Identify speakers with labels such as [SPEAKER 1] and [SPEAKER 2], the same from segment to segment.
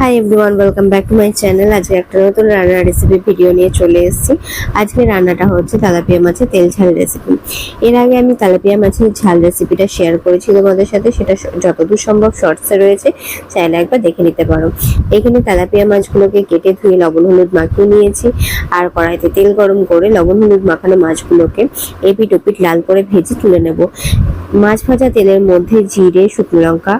[SPEAKER 1] Hi everyone welcome back to my channel আজকে একটা নতুন রান্নার রেসিপি ভিডিও নিয়ে চলে এসেছি। আজকে রান্নাটা হচ্ছে তেলাপিয়া মাছের তেল ঝাল রেসিপি এর আগে আমি তেলাপিয়া মাছের ঝাল রেসিপিটা শেয়ার করেছি তোমাদের সাথে। সেটা যতদূর সম্ভব শর্টসে রয়েছে। চাইলে একবার দেখে নিতে পারো। এখানে তেলাপিয়া মাছগুলোকে কেটে ধুয়ে লবণ, হলুদ মাখিয়ে নিয়েছি। আর কড়াইতে তেল গরম করে লবণ, হলুদ মাখানো মাছগুলোকে এপিট ওপিট লাল করে ভেজে তুলে নেব। মাছ ভাজা তেলের মধ্যে জিরে, শুকনো লঙ্কা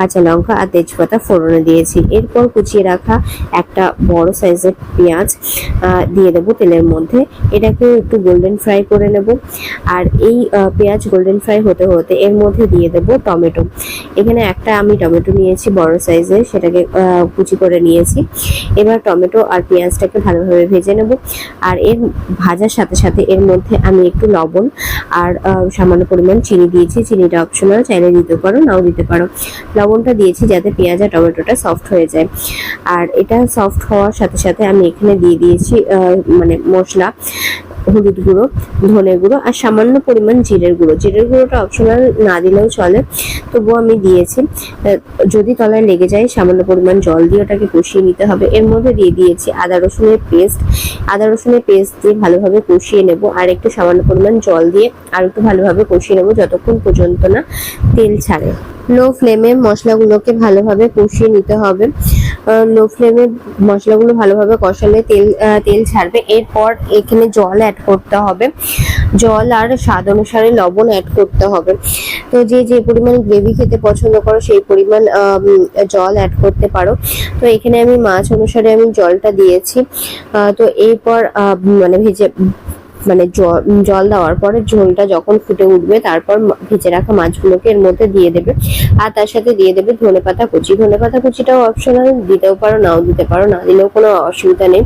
[SPEAKER 1] কাঁচা লঙ্কা আর তেজপাতা ফোড়নে দিয়েছি। এরপর কুচিয়ে রাখা একটা বড় সাইজের পেঁয়াজ দিয়ে দেবো তেলের মধ্যে। এটাকে একটু গোল্ডেন ফ্রাই করে নেব। আর এই পেঁয়াজ গোল্ডেন ফ্রাই হতে হতে এর মধ্যে দিয়ে দেবো টমেটো। এখানে একটা আমি টমেটো নিয়েছি বড় সাইজের সেটাকে কুচি করে নিয়েছি। এবার টমেটো আর পেঁয়াজটাকে ভালোভাবে ভেজে নেব। আর এর ভাজার সাথে সাথে এর মধ্যে আমি একটু লবণ আর সামান্য পরিমাণ চিনি দিয়েছি। চিনিটা অপশনাল চাইলে দিতে পারো, নাও দিতে পারো। লবণটা দিয়েছি যাতে পেঁয়াজ আর টমেটোটা সফট হয়ে যায়। আর এটা সফট হওয়ার সাথে সাথে আমি এখানে দিয়ে দিয়েছি মানে মশলা, হলুদ গুঁড়ো, ধনে গুঁড়ো আর সামান্য পরিমাণ জিরের গুঁড়ো। জিরের গুঁড়োটা অপশনাল না দিলেও চলে, তবুও আমি দিয়েছি। যদি তলায় লেগে যায়, সামান্য পরিমাণ জল দিয়ে ওটাকে কষিয়ে নিতে হবে। এর মধ্যে দিয়ে দিয়েছি আদা রসুনের পেস্ট। আদা রসুনের পেস্ট দিয়ে ভালোভাবে কষিয়ে নেব আর একটু সামান্য পরিমাণ জল দিয়ে আর একটু ভালোভাবে কষিয়ে নেব যতক্ষণ পর্যন্ত না তেল ছাড়ে। লো ফ্লেমে মশলাগুলোকে ভালোভাবে কষিয়ে নিতে হবে। লো ফ্লেমে মশলাগুলো ভালোভাবে কষালে তেল তেল ছাড়বে। এরপর এখানে জল অ্যাড করতে হবে। জল আর স্বাদ অনুসারে লবণ অ্যাড করতে হবে। তো যে যে পরিমাণ গ্রেভি খেতে পছন্দ করো, সেই পরিমাণ জল অ্যাড করতে পারো। তো এখানে আমি মাছ অনুসারে আমি জলটা দিয়েছি। তো এরপর মানে ভেজে মানে জল দেওয়ার পরে ঝোলটা যখন ফুটে উঠবে, তারপর ভেজে রাখা মাছগুলোকে এর মধ্যে দিয়ে দেবে। আর তার সাথে দিয়ে দেবে ধনে পাতা কুচি। ধনে পাতা কুচিটাও অপশনাল দিতেও পারো, নাও দিতে পারো, না দিলেও কোনো অসুবিধা নেই।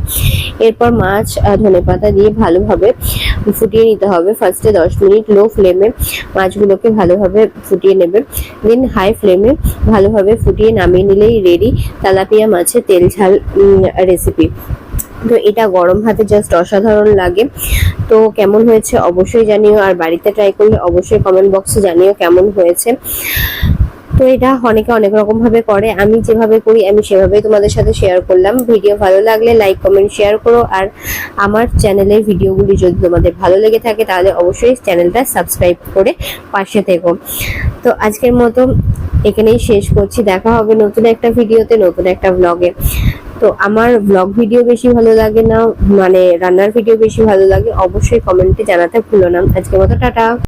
[SPEAKER 1] এরপর মাছ ধনে পাতা দিয়ে ভালোভাবে ফুটিয়ে নিতে হবে। ফার্স্টে দশ মিনিট লো ফ্লেমে মাছগুলোকে ভালোভাবে ফুটিয়ে নেবে। দেন হাই ফ্লেমে ভালোভাবে ফুটিয়ে নামিয়ে নিলেই রেডি তেলাপিয়া মাছের তেল ঝাল রেসিপি তো এটা গরম হাতে জাস্ট অসাধারণ লাগে। তো কেমন হয়েছে অবশ্যই জানিও, আর বাড়িতে ট্রাই করলে অবশ্যই কমেন্ট বক্সে জানিও কেমন হয়েছে। তো এটা অনেকে অনেক রকম ভাবে করে, আমি যেভাবে করি, আমি সেভাবেই তোমাদের সাথে শেয়ার করলাম। ভিডিও ভালো লাগলে লাইক কমেন্ট শেয়ার করো, আর আমার চ্যানেলের ভিডিওগুলি যদি তোমাদের ভালো লেগে থাকে, তাহলে অবশ্যই চ্যানেলটা সাবস্ক্রাইব করে পাশে থেকো। তো আজকের মতো এখানেই শেষ করছি। দেখা হবে নতুন একটা ভিডিওতে, নতুন একটা ব্লগে তো আমার ব্লগ ভিডিও বেশি ভালো লাগে না মানে রান্নার ভিডিও বেশি ভালো লাগে, অবশ্যই কমেন্টে জানাতে ভুলো না। আজকে মতো টাটা।